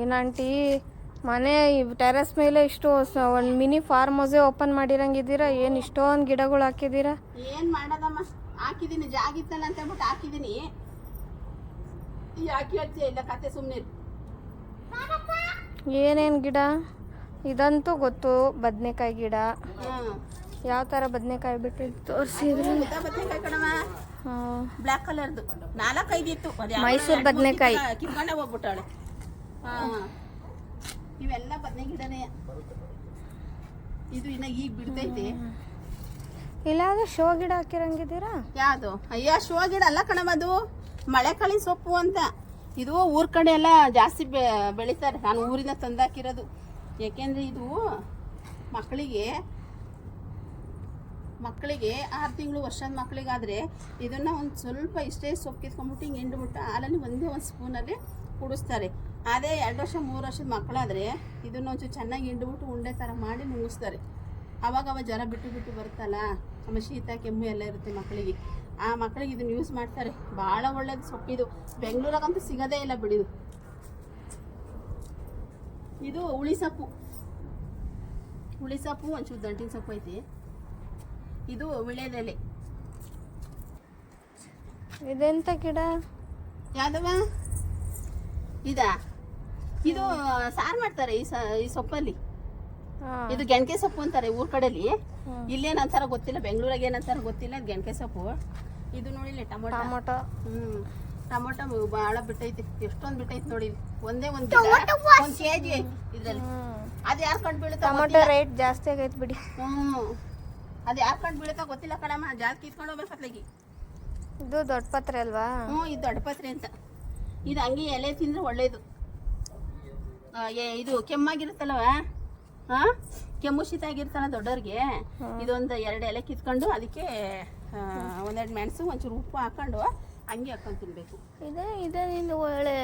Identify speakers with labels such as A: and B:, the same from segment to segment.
A: ಏನಂಟಿ ಮನೆ ಟೆರೆಸ್ ಮೇಲೆ ಇಷ್ಟು ಒಂದು ಮಿನಿ ಫಾರ್ಮ್ ಹೌಸೇ ಓಪನ್ ಮಾಡಿರಂಗಿದ್ದೀರಾ? ಏನು ಇಷ್ಟೊಂದು ಗಿಡಗಳು ಹಾಕಿದ್ದೀರಾ?
B: ಏನ್ ಮಾಡೋದಮ್ಮ? ಹಾಕಿದ್ದೀನಿ ಜಾಗ ಇತ್ತಲ್ಲ ಅಂತ ಹೇಳ್ಬಿಟ್ಟು ಹಾಕಿದೀನಿ. ಯಾಕೆ ಹೇಳ್ತೀಯ ಇಲ್ಲ ಕತೆ ಸುಮ್ಮನೆ
A: ಏನೇನು ಗಿಡ? ಇದಂತೂ ಗೊತ್ತು ಬದನೆಕಾಯಿ ಗಿಡ. ಯಾವ ಥರ ಬದನೆಕಾಯಿ ಬಿಟ್ಟು ತೋರಿಸಿದ್ರು? ಹಾಂ.
B: ಬ್ಲ್ಯಾಕ್ ಕಲರ್ದು ನಾಲ್ಕೈದು ಇತ್ತು.
A: ಮೈಸೂರ್ ಬದ್ನೆಕಾಯಿ.
B: ಕಿತ್ಕೊಂಡೆ ಹೋಗ್ಬಿಟ್ಟಾಳೆ. ಇವೆಲ್ಲ ಬದನೆ ಗಿಡನೇ. ಇದು ಇನ್ನ ಈಗ ಬಿಡ್ತೈತಿ.
A: ಇಲ್ಲಾದ್ರೆ ಶೋ ಗಿಡ ಹಾಕಿರಂಗಿದ್ದೀರಾ?
B: ಯಾವುದು? ಅಯ್ಯ ಶೋ ಗಿಡ ಅಲ್ಲ ಕಣಮ್ಮ ಅದು. ಮಳೆಕಾಳಿನ ಸೊಪ್ಪು ಅಂತ. ಇದು ಊರ್ ಕಡೆ ಎಲ್ಲ ಜಾಸ್ತಿ ಬೆಳಿತಾರೆ. ನಾನು ಊರಿಂದ ತಂದಾಕಿರೋದು. ಯಾಕೆಂದ್ರೆ ಇದು ಮಕ್ಕಳಿಗೆ ಮಕ್ಕಳಿಗೆ ಆರು ತಿಂಗಳು ವರ್ಷದ ಮಕ್ಕಳಿಗಾದ್ರೆ ಇದನ್ನ ಒಂದು ಸ್ವಲ್ಪ ಇಷ್ಟೇ ಸೊಪ್ಪು ಕಿತ್ಕೊಂಡ್ಬಿಟ್ಟು ಹಿಂಗೆ ಹಿಂಡ್ಬಿಟ್ಟು ಹಾಲಲ್ಲಿ ಒಂದೇ ಒಂದು ಸ್ಪೂನಲ್ಲಿ ಕುಡಿಸ್ತಾರೆ. ಅದೇ ಎರಡು ವರ್ಷ ಮೂರು ವರ್ಷದ ಮಕ್ಕಳಾದರೆ ಇದನ್ನ ಒಂಚೂರು ಚೆನ್ನಾಗಿ ಹಿಂಡ್ಬಿಟ್ಟು ಉಂಡೆ ಥರ ಮಾಡಿ ಮುಗಿಸ್ತಾರೆ ಅವಾಗ ಅವಾಗ ಜ್ವರ ಬಿಟ್ಟು ಬಿಟ್ಟು ಬರುತ್ತಲ್ಲ ಆಮೇಲೆ ಶೀತ ಕೆಮ್ಮು ಎಲ್ಲ ಇರುತ್ತೆ ಮಕ್ಕಳಿಗೆ. ಆ ಮಕ್ಕಳಿಗೆ ಇದನ್ನು ಯೂಸ್ ಮಾಡ್ತಾರೆ. ಭಾಳ ಒಳ್ಳೇದು ಸೊಪ್ಪಿದು. ಬೆಂಗಳೂರಾಗಂತೂ ಸಿಗೋದೇ ಇಲ್ಲ ಬಿಡಿದು ಇದು. ಹುಳಿ ಸೊಪ್ಪು. ಹುಳಿ ಸೊಪ್ಪು ಒಂಚೂರು ದಂಟಿನ ಸೊಪ್ಪು ಐತಿ. ಇದು ವಿಳೆದೆಲೆ
A: ಇದೆಂತ ಗಿಡ?
B: ಯಾವ್ದವ ಇದಾ? ಇದು ಸಾರು ಮಾಡ್ತಾರೆ ಈ ಸ ಈ ಸೊಪ್ಪಲ್ಲಿ. ಇದು ಗೆಣಕೆ ಸೊಪ್ಪು ಅಂತಾರೆ ಊರ್ ಕಡೆಲಿ.
A: ಹ್ಮ್.
B: ಇಲ್ಲೇನಂತಾರ ಗೊತ್ತಿಲ್ಲ ಬೆಂಗಳೂರಾಗ ಏನಂತಾರ ಗೊತ್ತಿಲ್ಲ ಗೆಣಕೆ ಸೊಪ್ಪು. ಇದು ನೋಡಿಲ್ಲ ಟೊಮೊಟೊ.
A: ಟೊಮೊಟೊ.
B: ಹ್ಮ್. ಟೊಮೊಟೊ ಭಾಳ ಬಿಟ್ಟೈತಿ ಎಷ್ಟೊಂದು ಬಿಟ್ಟೈತಿ ನೋಡಿ ಒಂದೇ ಒಂದ್ ಒಂದು ಕೆ ಜಿ ಐತಿ ಇದ್ರಲ್ಲಿ. ಅದ್ ಯಾರು ಕಂಡು ಬೀಳುತ್ತಾ
A: ಟೊಮೊಟೊ ರೇಟ್ ಜಾಸ್ತಿ ಆಗೈತೆ ಬಿಡಿ.
B: ಹ್ಮ್. ಅದು ಯಾರು ಕಂಡು ಬೀಳುತ್ತಾ ಗೊತ್ತಿಲ್ಲ ಕಣಮ್ಮ ಜಾಸ್ತಿ ಕಿತ್ಕೊಂಡು ಹೋಗ್ಬೇಕು
A: ಇದು ದೊಡ್ಡ ಪತ್ರೆ ಅಲ್ವಾ?
B: ಹ್ಞೂ ಇದು ದೊಡ್ಡ ಪತ್ರೆ ಅಂತ. ಇದು ಹಂಗೆ ಎಲೆ ತಿಂದ್ರೆ ಎ- ಇದು ಕೆಮ್ಮಾಗಿರುತ್ತಲ್ಲವ? ಹಾ ಕೆಮ್ಮು ಶೀತ ಆಗಿರ್ತಲ್ಲ ದೊಡ್ಡವ್ರಿಗೆ? ಇದೊಂದು ಎರಡು ಎಲೆ ಕಿತ್ಕೊಂಡು ಅದಕ್ಕೆ ಒಂದೆರಡು ಮೆಣಸು ಒಂಚೂರು ಉಪ್ಪು ಹಾಕೊಂಡು ಹಂಗೆ ಹಾಕೊಂಡು ತಿನ್ಬೇಕು.
A: ಇದೆ ಇದೇ ನಿಂದು ಒಳ್ಳೆ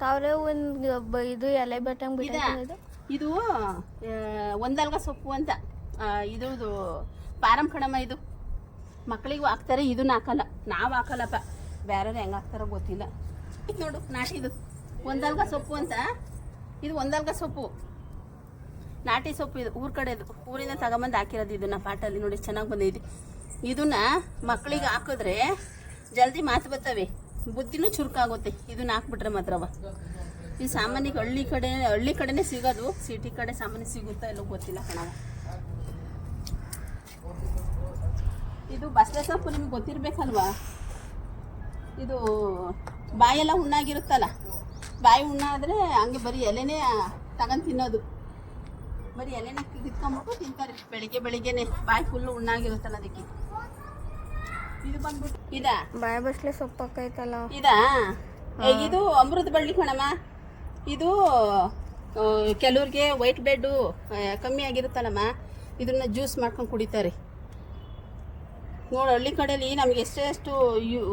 A: ತಾವ್ರೆ ಒಂದು ಇದು ಎಲೆ ಬೆಟ್ಟಂಗೆ
B: ಇದಾ?
A: ಬಿಟ್ಟಿದೆ
B: ಇದು? ಆ, ಒಂದಲ್ಗ ಸೊಪ್ಪು ಅಂತ. ಇದು ಪಾರಂ ಕಣಮ್ಮ ಇದು. ಮಕ್ಕಳಿಗೂ ಹಾಕ್ತಾರೆ ಇದನ್ನ ಹಾಕಲ್ಲ. ನಾವು ಹಾಕಲ್ಲಪ್ಪ. ಬೇರೆ ಹೆಂಗೆ ಹಾಕ್ತಾರೋ ಗೊತ್ತಿಲ್ಲ. ನೋಡು ನಾಟಿದು ಒಂದಲ್ಗ ಸೊಪ್ಪು ಅಂತ. ಇದು ಒಂದಲ್ಗ ಸೊಪ್ಪು. ನಾಟಿ ಸೊಪ್ಪು ಇದು, ಊರ್ ಕಡೆದು, ಊರಿಂದ ತಗೊಂಬಂದು ಹಾಕಿರೋದು ಇದನ್ನ ಪಾಟಲ್ಲಿ ನೋಡಿ, ಚೆನ್ನಾಗಿ ಬಂದೈತಿ ಇದನ್ನ ಮಕ್ಕಳಿಗೆ ಹಾಕಿದ್ರೆ ಜಲ್ದಿ ಮಾತು ಬರ್ತವೆ. ಬುದ್ಧಿನೂ ಚುರುಕಾಗುತ್ತೆ. ಇದನ್ನ ಹಾಕ್ಬಿಟ್ರೆ ಮಾತ್ರವ. ಈ ಸಾಮಾನ್ಯಕ್ಕೆ ಹಳ್ಳಿ ಕಡೆ, ಹಳ್ಳಿ ಕಡೆನೇ ಸಿಗೋದು. ಸಿಟಿ ಕಡೆ ಸಾಮಾನ್ಯ ಸಿಗುತ್ತಾ ಎಲ್ಲೋ ಗೊತ್ತಿಲ್ಲ ಕಣವ. ಇದು ಬಸಳೆ ಸೊಪ್ಪು ನಿಮ್ಗೆ ಗೊತ್ತಿರಬೇಕಲ್ವಾ? ಇದು ಬಾಯೆಲ್ಲ ಹುಣ್ಣಾಗಿರುತ್ತಲ್ಲ ಬಾಯಿ ಹುಣ್ಣಾದ್ರೆ ಹಂಗೆ ಬರೀ ಎಲೆನೇ ತಗೊಂಡು ತಿನ್ನೋದು. ಬರೀ ಎಲೆನ ಕಿತ್ಕೊಂಬಿಟ್ಟು ತಿಂತಾರೆ ಬೆಳಿಗ್ಗೆ ಬೆಳಿಗ್ಗೆನೆ. ಬಾಯಿ ಫುಲ್ಲು ಹುಣ್ಣಾಗಿರುತ್ತಲ್ಲ ಅದಕ್ಕೆ. ಇದು ಬಂದ್ಬಿಟ್ಟು ಇದಾ?
A: ಬಾಯಿ ಬಸ್ಲೆ
B: ಇದಾ? ಇದು ಅಮೃತ ಬಳ್ಳಿ ಕಣಮ್ಮ. ಇದು ಕೆಲವ್ರಿಗೆ ವೈಟ್ ಬೆಡ್ಡು ಕಮ್ಮಿ ಆಗಿರುತ್ತಲ್ಲಮ್ಮ. ಇದನ್ನ ಜ್ಯೂಸ್ ಮಾಡ್ಕೊಂಡು ಕುಡಿತಾರೆ. ನೋಡು ಹಳ್ಳಿ ಕಡೆಯಲ್ಲಿ ನಮ್ಗೆ ಎಷ್ಟೆಷ್ಟು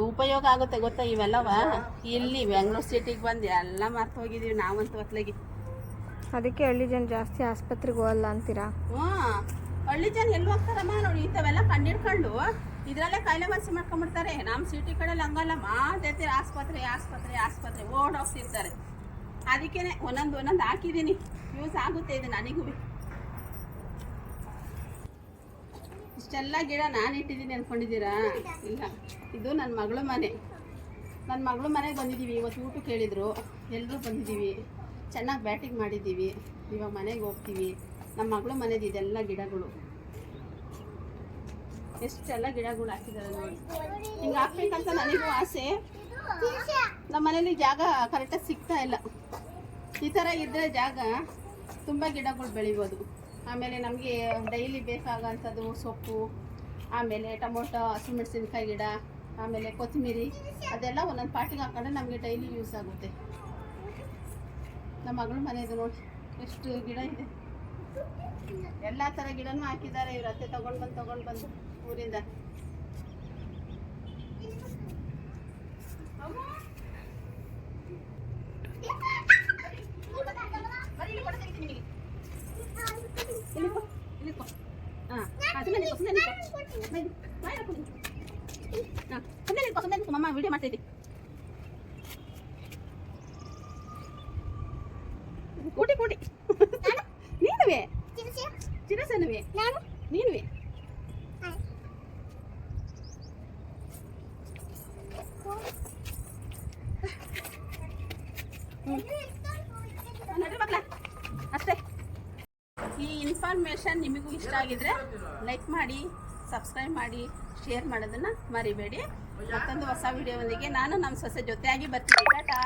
B: ಉಪಯೋಗ ಆಗುತ್ತೆ ಗೊತ್ತಾ ಇವೆಲ್ಲವ? ಇಲ್ಲಿ ಬೆಂಗ್ಳೂರು ಸಿಟಿಗೆ ಬಂದು ಎಲ್ಲ ಮರ್ತು ಹೋಗಿದ್ದೀವಿ ನಾವಂತೂ ಹೊತ್ಲಾಗಿ
A: ಅದಕ್ಕೆ ಹಳ್ಳಿ ಜನ ಜಾಸ್ತಿ ಆಸ್ಪತ್ರೆಗೆ ಹೋಗಲ್ಲ ಅಂತೀರಾ?
B: ಹ್ಞೂ. ಹಳ್ಳಿ ಜನ ಎಲ್ಲಿ ಹೋಗ್ತಾರಮ್ಮ ನೋಡಿ ಇಂಥವೆಲ್ಲ ಕಂಡಿಡ್ಕೊಂಡು ಇದರಲ್ಲೇ ಕಾಯಿಲೆ ವಾಸಿ ಮಾಡ್ಕೊಂಡ್ಬಿಡ್ತಾರೆ ನಮ್ಮ ಸಿಟಿ ಕಡೆಯಲ್ಲಿ ಹಂಗಲ್ಲ ಮಾತೈತೆ ಆಸ್ಪತ್ರೆ ಆಸ್ಪತ್ರೆ ಆಸ್ಪತ್ರೆ ಓಡ್ ಹೋಗ್ತಿರ್ತಾರೆ ಅದಕ್ಕೇನೆ ಒಂದೊಂದು ಒಂದೊಂದು ಹಾಕಿದ್ದೀನಿ ಯೂಸ್ ಆಗುತ್ತೆ ಇದು ನನಗೂ. ಇಷ್ಟೆಲ್ಲ ಗಿಡ ನಾನು ಇಟ್ಟಿದ್ದೀನಿ ಅಂದ್ಕೊಂಡಿದ್ದೀರಾ ಇಲ್ಲ. ಇದು ನನ್ನ ಮಗಳ ಮನೆ. ನನ್ನ ಮಗಳ ಮನೆಗೆ ಬಂದಿದ್ದೀವಿ ಇವತ್ತು ಊಟ ಕೇಳಿದರು. ಎಲ್ಲರೂ ಬಂದಿದ್ದೀವಿ ಚೆನ್ನಾಗಿ ಬ್ಯಾಟಿಂಗ್ ಮಾಡಿದ್ದೀವಿ. ಇವಾಗ ಮನೆಗೆ ಹೋಗ್ತೀವಿ. ನಮ್ಮ ಮಗಳ ಮನೆದು ಇದೆಲ್ಲ ಗಿಡಗಳು. ಎಷ್ಟೆಲ್ಲ ಗಿಡಗಳು ಹಾಕಿದ್ದಾರೆ ನೋಡಿ. ಹಿಂಗೆ ಹಾಕ್ಬೇಕಂತ ನನಗೂ ಆಸೆ. ನಮ್ಮ ಮನೇಲಿ ಜಾಗ ಕರೆಕ್ಟಾಗಿ ಸಿಗ್ತಾ ಇಲ್ಲ. ಈ ಥರ ಇದ್ದರೆ ಜಾಗ ತುಂಬ ಗಿಡಗಳು ಬೆಳಿಬೋದು. ಆಮೇಲೆ ನಮಗೆ ಡೈಲಿ ಬೇಕಾಗೋಂಥದ್ದು ಸೊಪ್ಪು, ಆಮೇಲೆ ಟೊಮೊಟೊ, ಹಸಿಮೆಣಸಿನ್ಕಾಯಿ ಗಿಡ, ಆಮೇಲೆ ಕೊತ್ತಂಬರಿ, ಅದೆಲ್ಲ ಒಂದೊಂದು ಪಾಟಿಗೆ ಹಾಕೊಂಡ್ರೆ ನಮಗೆ ಡೈಲಿ ಯೂಸ್ ಆಗುತ್ತೆ. ನಮ್ಮ ಮಗಳ ಮನೆಯದು ನೋಡಿ, ಎಷ್ಟು ಗಿಡ ಇದೆ. ಎಲ್ಲ ಥರ ಗಿಡನೂ ಹಾಕಿದ್ದಾರೆ, ಇವ್ರ ಅತ್ತೆ ತೊಗೊಂಡು ಬಂದು ತೊಗೊಂಡು ಬಂದು ಊರಿಂದ. ಮಮ್ಮ ವಿಡಿಯೋ ಮಾಡ್ತಾ ಇದ್ದೆ ಕೂಟಿ ಕೂಟಿ ನೀನುವೆ ಚಿರಸನುವೆ ನೀನುವೆ ನಡ್ರಿ ಇನ್ಫಾರ್ಮೇಷನ್ ನಿಮಗೂ ಇಷ್ಟ ಆಗಿದ್ರೆ ಲೈಕ್ ಮಾಡಿ, ಸಬ್ಸ್ಕ್ರೈಬ್ ಮಾಡಿ, ಶೇರ್ ಮಾಡೋದನ್ನ ಮರಿಬೇಡಿ. ಮತ್ತೊಂದು ಹೊಸ ವಿಡಿಯೋದೊಂದಿಗೆ ನಾನು ನಮ್ಮ ಸೊಸೆ ಜೊತೆಯಾಗಿ ಬರ್ತೀನಿ. ಟಾಟಾ!